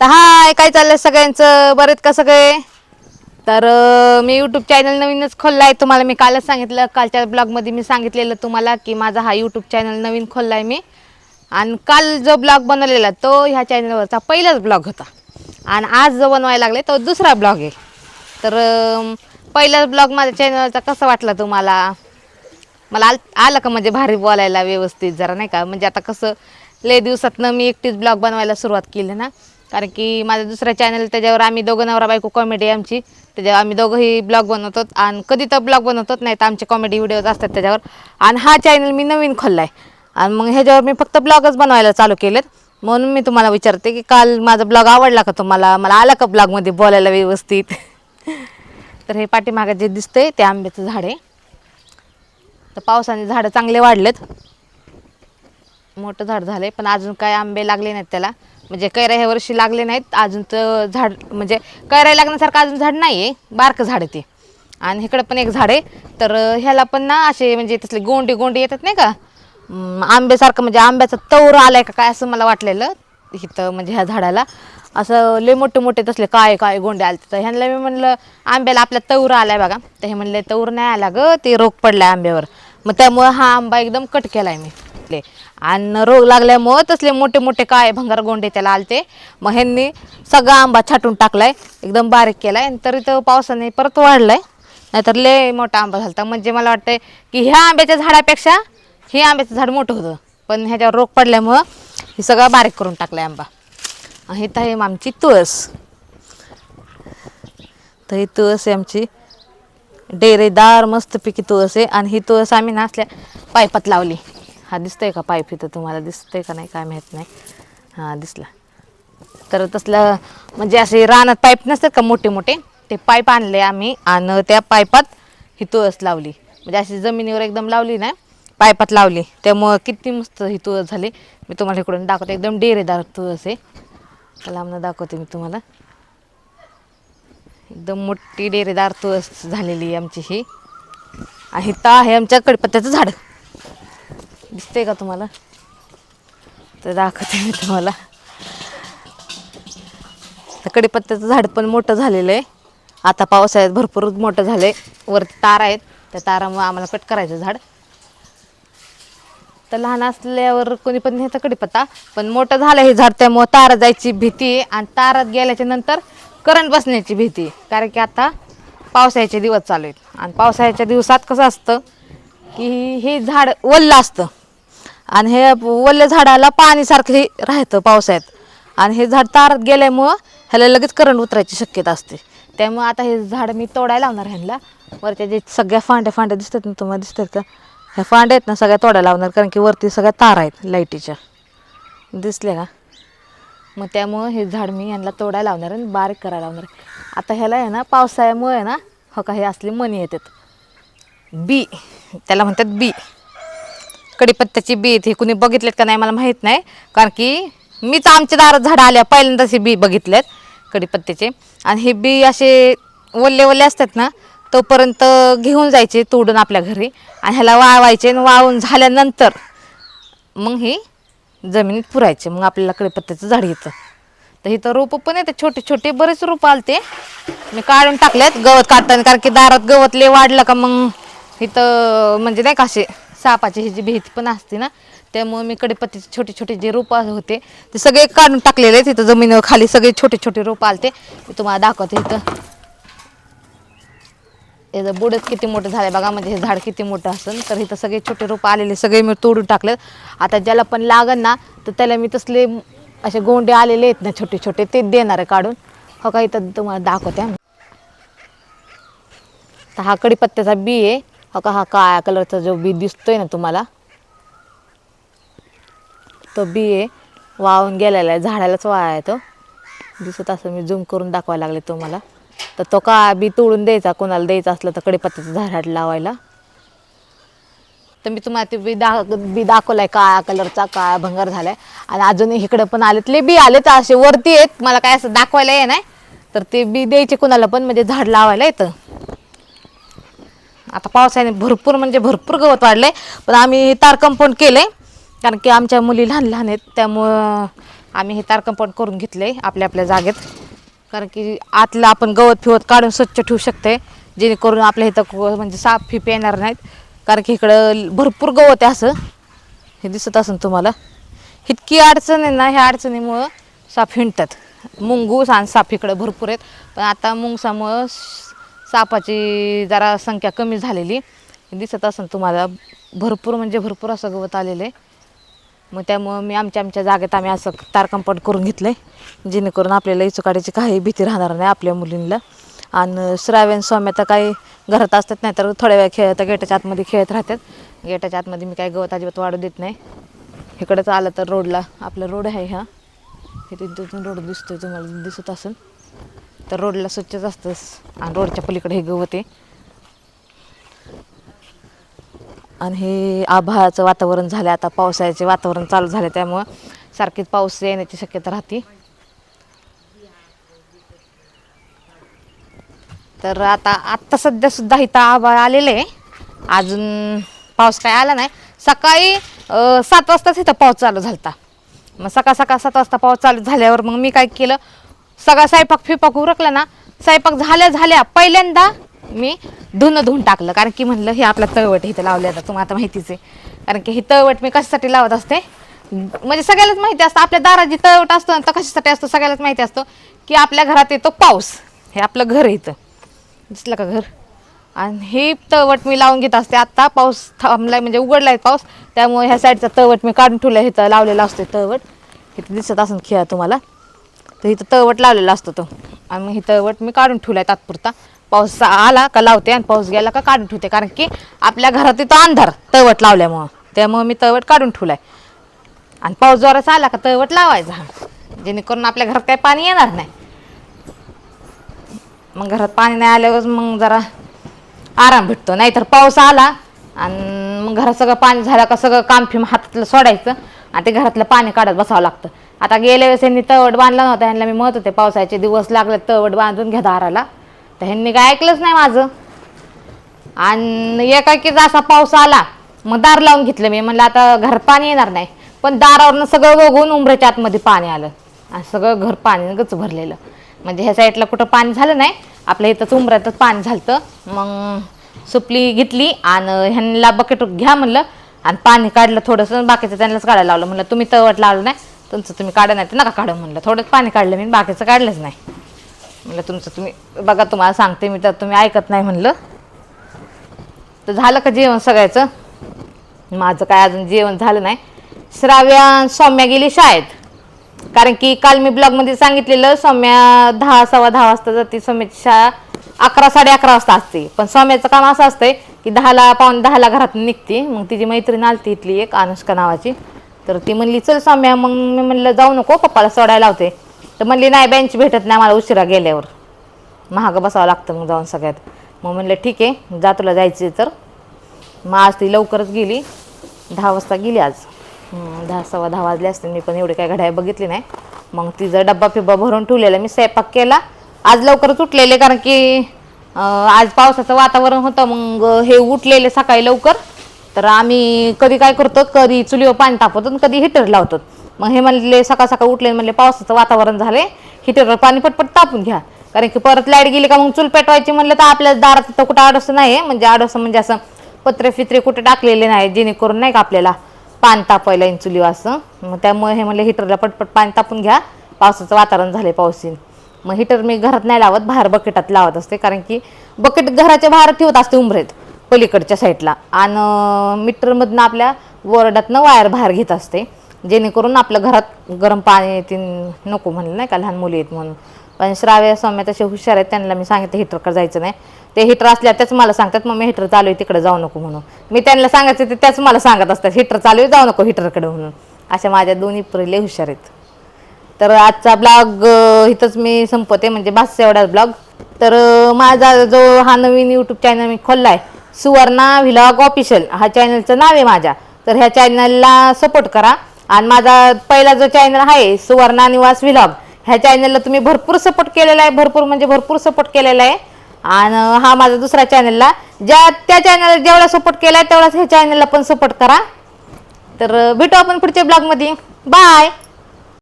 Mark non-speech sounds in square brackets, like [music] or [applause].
तर हाय काय चाललंय सगळ्यांचं? बरेच का सगळे? तर अं, मी यूट्यूब चॅनल नवीनच खोलला आहे. तुम्हाला मी कालच सांगितलं कालच्या ब्लॉगमध्ये मी सांगितलेलं तुम्हाला की माझा हा यूट्यूब चॅनल नवीन खोलला आहे मी. आणि काल जो ब्लॉग बनवलेला तो ह्या चॅनलवरचा पहिलाच ब्लॉग होता. आणि आज जो बनवायला लागले तो दुसरा ब्लॉग आहे. तर अं, पहिलाच ब्लॉग माझ्या चॅनलचा कसा वाटला तुम्हाला? मला आल आलं का म्हणजे भारी बोलायला व्यवस्थित जरा नाही का? म्हणजे आता कसं लय दिवसातनं मी एकटीच ब्लॉग बनवायला सुरुवात केली ना. कारण की माझं दुसरं चॅनल त्याच्यावर आम्ही दोघं नवरा बायको कॉमेडी आमची. त्याच्यावर आम्ही दोघंही ब्लॉग बनवतो. आणि कधी तर ब्लॉग बनवतो नाही तर आमचे कॉमेडी व्हिडिओज असतात त्याच्यावर. आणि हा चॅनल मी नवीन खोलला आहे आणि मग ह्याच्यावर मी फक्त ब्लॉगच बनवायला चालू केलेत. म्हणून मी तुम्हाला विचारते की काल माझा ब्लॉग आवडला का तुम्हाला? मला आला का ब्लॉगमध्ये बोलायला व्यवस्थित? [laughs] तर हे पाठीमागं जे दिसतंय ते आंब्याचं झाड आहे. तर पावसाने झाडं चांगले वाढलेत. मोठं झाड झालं आहे पण अजून काय आंबे लागले नाहीत त्याला. म्हणजे कैऱ्या ह्या वर्षी लागले नाहीत अजून तर झाड म्हणजे कैऱ्या लागण्यासारखं अजून झाड नाही आहे बारकं झाड आहे ते. आणि इकडं पण एक झाड आहे तर ह्याला पण ना असे म्हणजे तसले गोंडे गोंडे येतात नाही का? आंब्यासारखं म्हणजे आंब्याचा तवर आलाय का काय असं मला वाटलेलं इथं म्हणजे ह्या झाडाला. असं लय मोठे मोठे तसले काय काय गोंडे आले तर ह्यांना मी म्हणलं आंब्याला आपल्या तवर आलाय बघा. तर हे म्हणले तवर नाही आला ग ते रोग पडलाय आंब्यावर. मग त्यामुळं हा आंबा एकदम कट केलाय मी. आणि रोग लागल्यामुळं तसले मोठे मोठे काय भंगार गोंडे त्याला आलते. मग ह्यांनी सगळा आंबा छाटून टाकलाय एकदम बारीक केलाय. आणि तरी तो पावसाने परत वाढलाय. नाहीतर लय मोठा आंबा झाला म्हणजे मला वाटतंय की ह्या आंब्याच्या झाडापेक्षा हे आंब्याचं झाड मोठं होतं. पण ह्याच्यावर रोग पडल्यामुळं हे सगळं बारीक करून टाकलंय आंबा. हे तर आहे आमची तुळस. तर ही तुळस आहे आमची डेरेदार मस्तपैकी तुळस आहे आणि ही तुळस आम्ही ना असल्या पायपात लावली. हा दिसतंय का पाईप इथं तुम्हाला? दिसतंय का नाही? काय माहीत नाही. हां दिसला. तर तसलं म्हणजे असे रानात पाईप नसतात का मोठे मोठे? ते पाईप आणले आम्ही आणि त्या पायपात ही तुळस लावली. म्हणजे अशी जमिनीवर एकदम लावली ना पायपात लावली. त्यामुळं किती मस्त ही तुळस झाली. मी तुम्हाला इकडून दाखवते. एकदम डेरेदार तुळस आहे. लांबनं दाखवते मी तुम्हाला. एकदम मोठी डेरेदार तुळस झालेली आहे आमची ही. आणि ता आहे आमच्या कडपत्त्याचं झाड. दिसतंय का तुम्हाला? तर दाखवते मी तुम्हाला. तर कडीपत्त्याचं झाड पण मोठं झालेलं आहे. आता पावसाळ्यात भरपूर मोठं झालं आहे वरती तार आहेत. त्या तारामुळे आम्हाला कट करायचं झाड. तर लहान असल्यावर कोणी पण नेतं कडीपत्ता पण मोठं झालं हे झाड त्यामुळं तारा जायची भीती आणि तारात गेल्याच्यानंतर करंट बसण्याची भीती. कारण की आता पावसाळ्याचे दिवस चालू आहेत. आणि पावसाळ्याच्या दिवसात कसं असतं की हे झाड वल्लं असतं. आणि हे वल्ल्या झाडाला पाणीसारखं राहतं पावसाळ्यात. आणि हे झाड तारात गेल्यामुळं ह्याला लगेच करंट उतरायची शक्यता असते. त्यामुळं आता हे झाड मी तोडायला लावणार ह्यांना वरच्या जे सगळ्या फांड्या फांड्या दिसतात ना तुम्हाला दिसतात का? ह्या फांड्या आहेत ना सगळ्या तोडायला लावणार. कारण की वरती सगळ्या तारा आहेत लाईटीच्या. दिसले का? मग त्यामुळं हे झाड मी यांना तोडायला लावणार आणि बारीक करायला लावणार. आता ह्याला आहे ना पावसाळ्यामुळे आहे ना हो का हे असले मणी येतात. बी त्याला म्हणतात बी. कडीपत्त्याची बी हे कुणी बघितलेत का नाही मला माहीत नाही. कारण की मीच आमच्या दारात झाडं आल्या पहिल्यांदाच हे बी बघितलेत कडीपत्त्याचे आणि हे बी असे वल्ले वल्ले असतात ना तोपर्यंत घेऊन जायचे तोडून आपल्या घरी. आणि ह्याला वाळवायचे आणि वाळून झाल्यानंतर मग हे जमिनीत पुरायचे मग आपल्याला कडेपत्त्याचं झाड येतं तर इथं रोपं पण येते छोटे छोटे बरेच रोपं आलते. मी काढून टाकलेत गवत काढताना कारण की दारात गवत लय वाढलं का मग इथं म्हणजे नाही का असे सापाची ह्याची भीती पण असते ना त्यामुळे मी कडीपत्त्याचे छोटे छोटे जे रोपं होते ते सगळे काढून टाकलेले आहेत. तिथं जमिनीवर खाली सगळे छोटे छोटे रोपं आलते. मी तुम्हाला दाखवते इथं. याचं बुडच किती मोठं झालं बघा म्हणजे हे झाड किती मोठं असेल तर इथं सगळे छोटे रोपं आलेले सगळे मी तोडून टाकलेत. आता ज्याला पण लागन ना तर त्याला मी तसले असे गोंडे आलेले आहेत ना छोटे छोटे ते देणार आहे काढून. हो का इथं तुम्हाला दाखवते तर हा कडीपत्त्याचा बी आहे. हो का हा काळ्या कलरचा जो बी दिसतोय ना तुम्हाला तो बी आहे. वाहून गेलेला आहे झाडालाच वाळा आहे तो. दिसत असं मी झूम करून दाखवायला लागले तुम्हाला. तर तो का बी तोडून द्यायचा कोणाला द्यायचा असलं तर कडीपत्त्याचं झाड लावायला. तर मी तुम्हाला ते बी दा बी दाखवलाय काळा कलरचा काळा भंगार झालाय. आणि अजूनही इकडे पण आलेत लय बी आलेत असे वरती आहेत. मला काय असं दाखवायला ये नाही. तर ते बी द्यायचे कोणाला पण म्हणजे झाड लावायला येतं. आता पावसाने भरपूर म्हणजे भरपूर गवत वाढलंय. पण आम्ही तार कंपाऊंड केलंय. कारण की आमच्या मुली लहान लहान आहेत. त्यामुळं आम्ही हे तार कंपाऊंड करून घेतलं आहे आपल्या आपल्या जागेत. कारण की आतलं आपण गवत फिवत काढून स्वच्छ ठेवू शकते जेणेकरून आपल्या इथं म्हणजे साप फिप येणार नाहीत. कारण की इकडं भरपूर गवत आहे असं. हे दिसत असेल तुम्हाला. इतकी अडचण आहे ना ह्या अडचणीमुळं साप हिंडतात. मुंगूस आणि साप इकडं भरपूर आहेत. पण आता मुंगसामुळं सापाची जरा संख्या कमी झालेली. दिसत असेल तुम्हाला. भरपूर म्हणजे भरपूर असं गवत आलेलं आहे. मग त्यामुळं मी आमच्या आमच्या जागेत आम्ही असं तार करून घेतलं आहे जेणेकरून आपल्याला इचुकाडीची काही भीती राहणार नाही आपल्या मुलींना आणि श्रावण स्वाम्या तर काही घरात असतात नाही तर थोड्या वेळ खेळत गेटाच्या आतमध्ये खेळत राहतात. गेटाच्या आतमध्ये मी काही गवत अजिबात वाढू देत नाही. इकडंच आलं तर रोडला आपला रोड आहे हा. इथे तिथून रोड दिसतोय तुम्हाला दिसत असेल. तर रोडला स्वच्छच असतंच आणि रोडच्या पलीकडे हे गवत आहे. आणि हे आभाळाचं वातावरण झालं आता पावसाळ्याचे वातावरण चालू झाले त्यामुळं सारखीच पाऊस येण्याची शक्यता राहते. तर आता आत्ता सध्या सुद्धा इथं आभाळ आलेलं आहे. अजून पाऊस काय आला नाही. सकाळी सात वाजताच इथं पाऊस चालू झालता. मग सकाळ सकाळ सात वाजता पाऊस चालू झाल्यावर मग मी काय केलं? सगळा स्वयंपाक फिपाक उरकला ना स्वयंपाक झाल्या झाल्या पहिल्यांदा मी धुणं धुवून टाकलं कारण की म्हणलं हे आपला तळवट इथं लावले जातं तुम्हाला आता माहितीच आहे. कारण की हे तळवट मी कशासाठी लावत असते? म्हणजे सगळ्यालाच माहिती असतं आपल्या दारात जी तळवट असतं ना तर कशासाठी असतो सगळ्यालाच माहिती असतं की आपल्या घरात येतो पाऊस. हे आपलं घर इथं. दिसलं का घर? आणि हे तळवट मी लावून घेत असते. आत्ता पाऊस थांबलाय म्हणजे उघडलाय पाऊस. त्यामुळे ह्या साईडचा तळवट मी काढून ठेवला इथं लावलेला असतो तळवट. इथं दिसत असून खेळा तुम्हाला. तर इथं तळवट लावलेला असतो तो. आणि मग हे तळवट मी काढून ठेवलाय तात्पुरता. पाऊस आला का लावते आणि पाऊस गेला का काढून ठेवते. कारण की आपल्या घरात इथं अंधार तळवट लावल्यामुळं. त्यामुळं मी तळवट काढून ठेवलाय. आणि पाऊस जोराचा आला का तळवट लावायचा. जेणेकरून आपल्या घरात काही पाणी येणार नाही. मग घरात पाणी नाही आल्यावर मग जरा आराम भेटतो. नाहीतर पाऊस आला आणि मग घरात सगळं पाणी झालं का सगळं काम फिम हातातलं सोडायचं आणि ते घरातलं पाणी काढत बसावं लागतं. आता गेल्या वेळेस यांनी तवट बांधला नव्हता. ह्यांना मी म्हणत होते पावसाचे दिवस लागले तवट बांधून घ्या दाराला. तर ह्यांनी काय ऐकलंच नाही माझं. आणि एकाकीचा असा पाऊस आला मग दार लावून घेतलं मी. म्हणलं आता घर पाणी येणार नाही. पण दारावरनं सगळं बघून उंबऱ्याच्या आतमध्ये पाणी आलं. आणि सगळं घर पाणी गच भरलेलं. म्हणजे ह्या साईडला कुठं पाणी झालं नाही आपल्या इथंच उंबऱ्यातच पाणी झालं मग सुपली घेतली आणि ह्यांना बकेट घ्या म्हणलं. आणि पाणी काढलं थोडंसं बाकीचं त्यांनाच काढायला लावलं. म्हणलं तुम्ही तवट लावलं नाही तुमचं तुम्ही काढा नाही तर नका काढू म्हणलं. थोडंच पाणी काढलं मी बाकीचं काढलंच नाही. म्हणलं तुमचं तुम्ही बघा तुम्हाला सांगते मी तर तुम्ही ऐकत नाही म्हणलं. तर झालं का जेवण सगळ्याचं? माझं काय अजून जेवण झालं नाही. श्राव्या सौम्या गेली शाळेत. कारण की काल मी ब्लॉगमध्ये सांगितलेलं सौम्या दहा सव्वा दहा वाजता जाते सौम्याची शाळा अकरा साडे अकरा वाजता असते. पण सौम्याचं काम असं असतंय की दहाला पाऊन दहाला घरात निघते. मग तिची मैत्रीण आलती इथली एक अनुष्का नावाची. तर ती म्हणली चल सौम्या मग मी म्हणलं जाऊ नको पप्पाला सोडायला लावते. तर म्हणली नाही बेंच भेटत नाही मला उशिरा गेल्यावर. महाग बसावं लागतं मग जाऊन सगळ्यात. मग म्हणलं ठीक आहे जा तुला जायचं तर. मग आज ती लवकरच गेली. दहा वाजता गेली आज. दहा सव्वा दहा वाजले असते. मी पण एवढे काय घड्याळ बघितली नाही. मग तिचा डब्बा फिब्बा भरून ठेवलेला मी स्वयंपाक केला. आज लवकरच उठलेले कारण की आज पावसाचं वातावरण होतं. मग हे उठलेले सकाळी लवकर. तर आम्ही कधी काय करतो कधी चुलीवर पाणी तापवतो आणि कधी हिटर लावतो. मग हे म्हणले सकाळ सकाळ उठले म्हणले पावसाचं वातावरण झाले हिटरवर पाणी पटपट तापून घ्या. कारण की परत लाइट गेली का मग चूल पेटवायची म्हणलं तर आपल्या दारात तर कुठं आडसं नाही आहे म्हणजे आडसं म्हणजे असं पत्रे फित्रे कुठे टाकलेले नाही जेणेकरून नाही का आपल्याला पाणी तापायला येईन चुलीवर असं. मग त्यामुळे हे म्हणले हिटरला पटपट पाणी तापून घ्या. पावसाचं वातावरण झाले पावसीन मग हिटर मी घरात नाही लावत बाहेर बकेटात लावत असते. कारण की बकेट घराच्या बाहेर ठेवत असते उंबरेत. पलीकडच्या साईडला. आणि मीटरमधनं आपल्या वरडातनं वायर बाहेर घेत असते. जेणेकरून आपल्या घरात गरम पाणी तीन नको म्हणलं नाही का लहान मुली आहेत म्हणून. पण श्राव्य सौम्य तसे हुशार आहेत त्यांना मी सांगितलं हिटरकडे जायचं नाही. ते हिटर असल्या त्याच मला सांगतात मग मी हिटर चालू आहे तिकडे जाऊ नको म्हणून. मी त्यांना सांगायचं ते त्याच मला सांगत असतात हिटर चालू आहे जाऊ नको हिटरकडे म्हणून. अशा माझ्या दोन्ही पहिले हुशार आहेत. तर आजचा ब्लॉग इथंच मी संपवते म्हणजे बस एवढाच ब्लॉग. तर माझा जो हा नवीन यूट्यूब चॅनल मी खोलला आहे सुवर्णा व्हिलॉग ऑफिशियल हा चॅनलचं नाव आहे माझ्या. तर ह्या चॅनलला सपोर्ट करा. आणि माझा पहिला जो चॅनल आहे सुवर्णा निवास व्हिलॉग ह्या चॅनलला तुम्ही भरपूर सपोर्ट केलेला आहे. भरपूर म्हणजे भरपूर सपोर्ट केलेला आहे. आणि हा माझा दुसरा चॅनलला ज्या त्या चॅनलला जेवढा सपोर्ट केला आहे तेवढाच ह्या चॅनलला पण सपोर्ट करा. तर भेटू आपण पुढच्या ब्लॉगमध्ये बाय